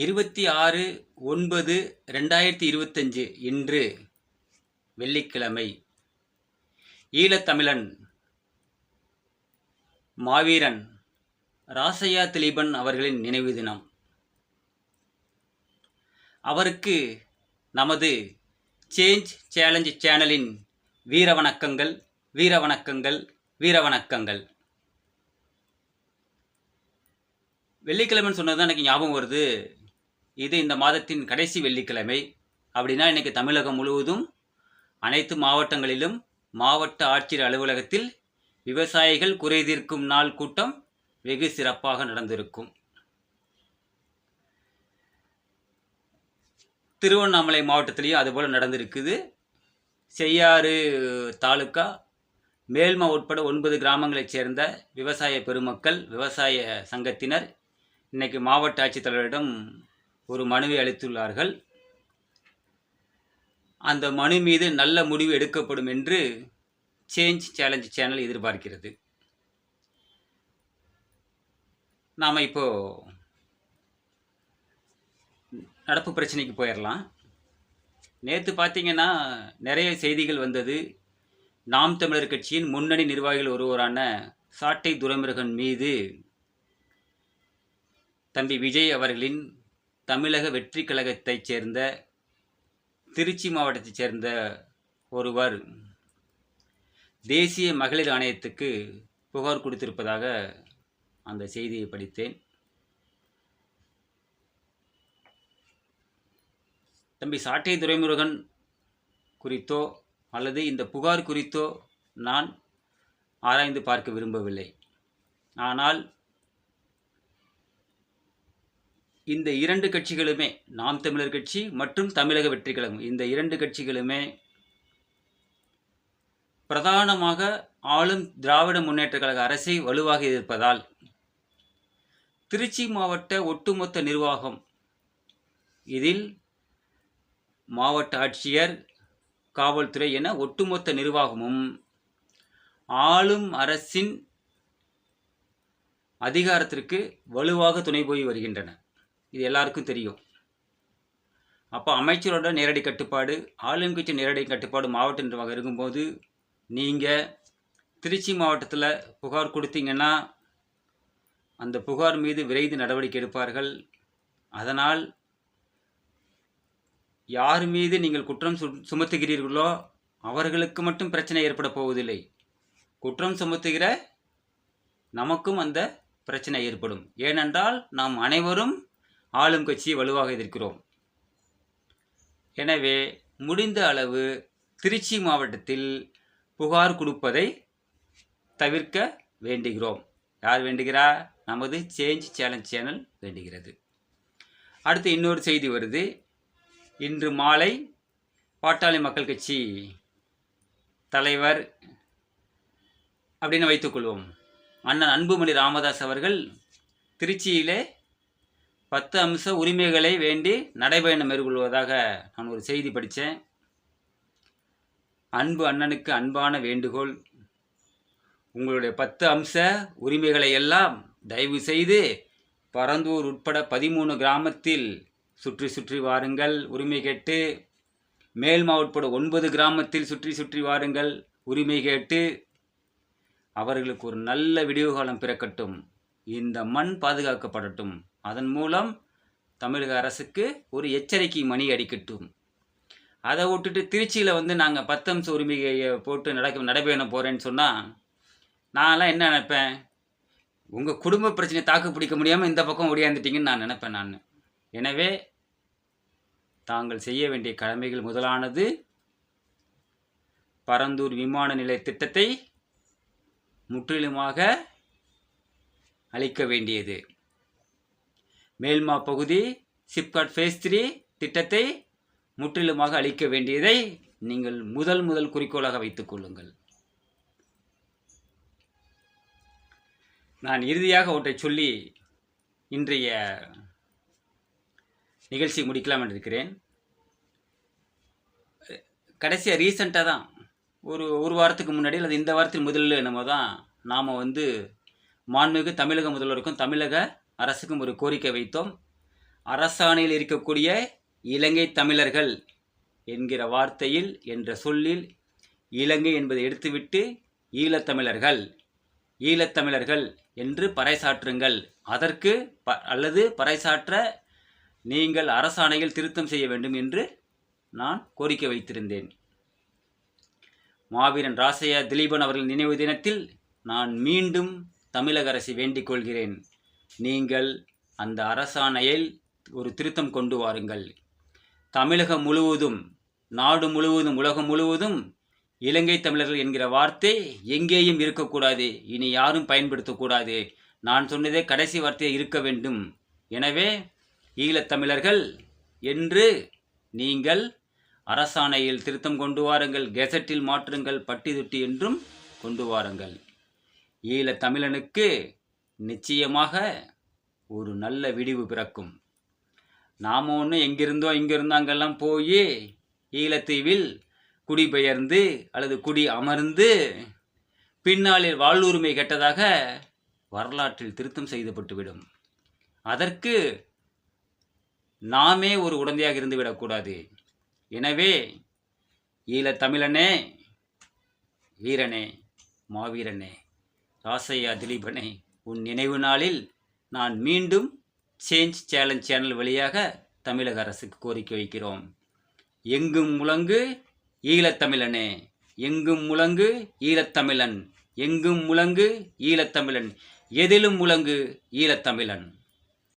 இருபத்தி ஆறு ஒன்பது ரெண்டாயிரத்தி இருபத்தஞ்சு இன்று வெள்ளிக்கிழமை. ஈழத்தமிழன் மாவீரன் ராசையா திலீபன் அவர்களின் நினைவு தினம். அவருக்கு நமது சேஞ்ச் சேலஞ்ச் சேனலின் வீர வணக்கங்கள் வீர வணக்கங்கள் வீர வணக்கங்கள் வெள்ளிக்கிழமைன்னு சொன்னது தான் எனக்கு ஞாபகம் வருது. இது இந்த மாதத்தின் கடைசி வெள்ளிக்கிழமை. அப்படின்னா இன்னைக்கு தமிழகம் முழுவதும் அனைத்து மாவட்டங்களிலும் மாவட்ட ஆட்சியர் அலுவலகத்தில் விவசாயிகள் குறை தீர்க்கும் நாள் கூட்டம் வெகு சிறப்பாக நடந்திருக்கும். திருவண்ணாமலை மாவட்டத்திலையும் அதுபோல் நடந்திருக்குது. செய்யாறு தாலுக்கா மேல்மா உட்பட ஒன்பது கிராமங்களைச் சேர்ந்த விவசாய பெருமக்கள் விவசாய சங்கத்தினர் இன்னைக்கு மாவட்ட ஆட்சித்தலைவரிடம் ஒரு மனுவை அளித்துள்ளார்கள். அந்த மனு மீது நல்ல முடிவு எடுக்கப்படும் என்று சேஞ்ச் சேலஞ்ச் சேனல் எதிர்பார்க்கிறது. நாம் இப்போ நடப்பு பிரச்சனைக்கு போயிடலாம் நேற்று பார்த்தீங்கன்னா நிறைய செய்திகள் வந்தது. நாம் தமிழர் கட்சியின் முன்னணி நிர்வாகிகள் ஒருவரான சாட்டை துரைமுருகன் மீது தம்பி விஜய் அவர்களின் தமிழக வெற்றி கழகத்தைச் சேர்ந்த திருச்சி மாவட்டத்தைச் சேர்ந்த ஒருவர் தேசிய மகளிர் ஆணையத்துக்கு புகார் கொடுத்திருப்பதாக அந்த செய்தியை படித்தேன். தம்பி சாட்டை துரைமுருகன் குறித்தோ அல்லது இந்த புகார் குறித்தோ நான் ஆராய்ந்து பார்க்க விரும்பவில்லை. ஆனால் இந்த இரண்டு கட்சிகளுமே நாம் தமிழர் கட்சி மற்றும் தமிழக வெற்றி கழகம் இந்த இரண்டு கட்சிகளுமே பிரதானமாக ஆளும் திராவிட முன்னேற்ற கழக அரசை வலுவாக இருப்பதால் திருச்சி மாவட்ட ஒட்டுமொத்த நிர்வாகம் இதில் மாவட்ட ஆட்சியர் காவல்துறை என ஒட்டுமொத்த நிர்வாகமும் ஆளும் அரசின் அதிகாரத்திற்கு வலுவாக துணை போய் வருகின்றன. இது எல்லாருக்கும் தெரியும். அப்போ அமைச்சரோட நேரடி கட்டுப்பாடு ஆளுங்கட்சி நேரடி கட்டுப்பாடு மாவட்ட நிர்வாகம் இருக்கும்போது நீங்கள் திருச்சி மாவட்டத்தில் புகார் கொடுத்தீங்கன்னா அந்த புகார் மீது விரைந்து நடவடிக்கை எடுப்பார்கள். அதனால் யார் மீது நீங்கள் குற்றம் சு சுமத்துகிறீர்களோ அவர்களுக்கு மட்டும் பிரச்சனை ஏற்பட போவதில்லை. குற்றம் சுமத்துகிற நமக்கும் அந்த பிரச்சனை ஏற்படும். ஏனென்றால் நாம் அனைவரும் ஆளும் கட்சியை வலுவாக எதிர்க்கிறோம். எனவே முடிந்த அளவு திருச்சி மாவட்டத்தில் புகார் கொடுப்பதை தவிர்க்க வேண்டுகிறோம். யார் வேண்டுகிறா? நமது சேஞ்ச் சேலஞ்ச் சேனல் வேண்டுகிறது. அடுத்து இன்னொரு செய்தி வருது. இன்று மாலை பாட்டாளி மக்கள் கட்சி தலைவர் அப்படின்னு வைத்துக்கொள்வோம் அண்ணன் அன்புமணி ராமதாஸ் அவர்கள் திருச்சியிலே பத்து அம்ச உரிமைகளை வேண்டி நடைபயணம் மேற்கொள்வதாக நான் ஒரு செய்தி படித்தேன். அன்பு அண்ணனுக்கு அன்பான வேண்டுகோள். உங்களுடைய பத்து அம்ச உரிமைகளை எல்லாம் தயவு செய்து பரந்தூர் உட்பட பதிமூணு கிராமத்தில் சுற்றி சுற்றி வாருங்கள். உரிமை கேட்டு மேல்மா உட்பட ஒன்பது கிராமத்தில் சுற்றி சுற்றி வாருங்கள். உரிமை கேட்டு அவர்களுக்கு ஒரு நல்ல விடிவுகாலம் பிறக்கட்டும். இந்த மண் பாதுகாக்கப்படட்டும். அதன் மூலம் தமிழக அரசுக்கு ஒரு எச்சரிக்கை மணி அடிக்கட்டும். அதை விட்டுட்டு திருச்சியில் வந்து நாங்கள் பத்தம்ச உரிமையை போட்டு நடக்க நடைபயணம் போகிறேன்னு சொன்னால் நான்லாம் என்ன நினைப்பேன்? உங்கள் குடும்ப பிரச்சனையை தாக்கு பிடிக்க முடியாமல் இந்த பக்கம் ஒடியாந்துட்டிங்கன்னு நான் நினைப்பேன் நான். எனவே தாங்கள் செய்ய வேண்டிய கடமைகள் முதலானது பரந்தூர் விமான நிலைய திட்டத்தை முற்றிலுமாக அளிக்க வேண்டியது. மேல்மா பகுதி சிப்காட் ஃபேஸ் த்ரீ திட்டத்தை முற்றிலுமாக அளிக்க வேண்டியதை நீங்கள் முதல் முதல் குறிக்கோளாக வைத்துக் கொள்ளுங்கள். நான் இறுதியாக ஒன்றை சொல்லி இன்றைய நிகழ்ச்சி முடிக்கலாம் என்று இருக்கிறேன் கடைசியாக ரீசண்டாக தான் ஒரு ஒரு வாரத்துக்கு முன்னாடி அல்லது இந்த வாரத்தின் முதல்ல என்னமோ தான் நாம் வந்து மாண்புமிகு தமிழக முதல்வருக்கும் தமிழக அரசுக்கும் ஒரு கோரிக்கை வைத்தோம். அரசாணையில் இருக்கக்கூடிய இலங்கை தமிழர்கள் என்கிற வார்த்தையில் என்ற சொல்லில் இலங்கை என்பதை எடுத்துவிட்டு ஈழத்தமிழர்கள் ஈழத்தமிழர்கள் என்று பறைசாற்றுங்கள். அதற்கு ப அல்லது பறைசாற்ற நீங்கள் அரசாணையில் திருத்தம் செய்ய வேண்டும் என்று நான் கோரிக்கை வைத்திருந்தேன். மாவீரன் ராசையா திலீபன் அவர்கள் நினைவு தினத்தில் நான் மீண்டும் தமிழக அரசை வேண்டிக் கொள்கிறேன். நீங்கள் அந்த அரசாணையில் ஒரு திருத்தம் கொண்டு வாருங்கள். தமிழகம் முழுவதும் நாடு முழுவதும் உலகம் முழுவதும் இலங்கை தமிழர்கள் என்கிற வார்த்தை எங்கேயும் இருக்கக்கூடாது. இனி யாரும் பயன்படுத்தக்கூடாது. நான் சொன்னதே கடைசி வார்த்தையாக இருக்க வேண்டும். எனவே ஈழத்தமிழர்கள் என்று நீங்கள் அரசாணையில் திருத்தம் கொண்டு வாருங்கள். கெசட்டில் மாற்றுங்கள் பட்டி தொட்டி என்றும் கொண்டு வாருங்கள். ஈழத்தமிழனுக்கு நிச்சயமாக ஒரு நல்ல விடிவு பிறக்கும். நாம் ஒன்று எங்கிருந்தோ இங்கிருந்தோ அங்கெல்லாம் போய் ஈழத்தீவில் குடிபெயர்ந்து அல்லது குடி அமர்ந்து பின்னாளில் வாழ்வுரிமை கெட்டதாக வரலாற்றில் திருத்தம் செய்தப்பட்டுவிடும் அதற்கு நாமே ஒரு உடந்தையாக இருந்து விடக்கூடாது எனவே ஈழத்தமிழனே வீரனே மாவீரனே ராசையா திலீபனே உன் நினைவு நாளில் நான் மீண்டும் சேஞ்ச் சேலஞ்ச் சேனல் வழியாக தமிழக அரசுக்கு கோரிக்கை வைக்கிறோம். எங்கும் முழங்கு ஈழத்தமிழனே எங்கும் முழங்கு ஈழத்தமிழன் எங்கும் முழங்கு ஈழத்தமிழன் எதிலும் முழங்கு ஈழத்தமிழன்.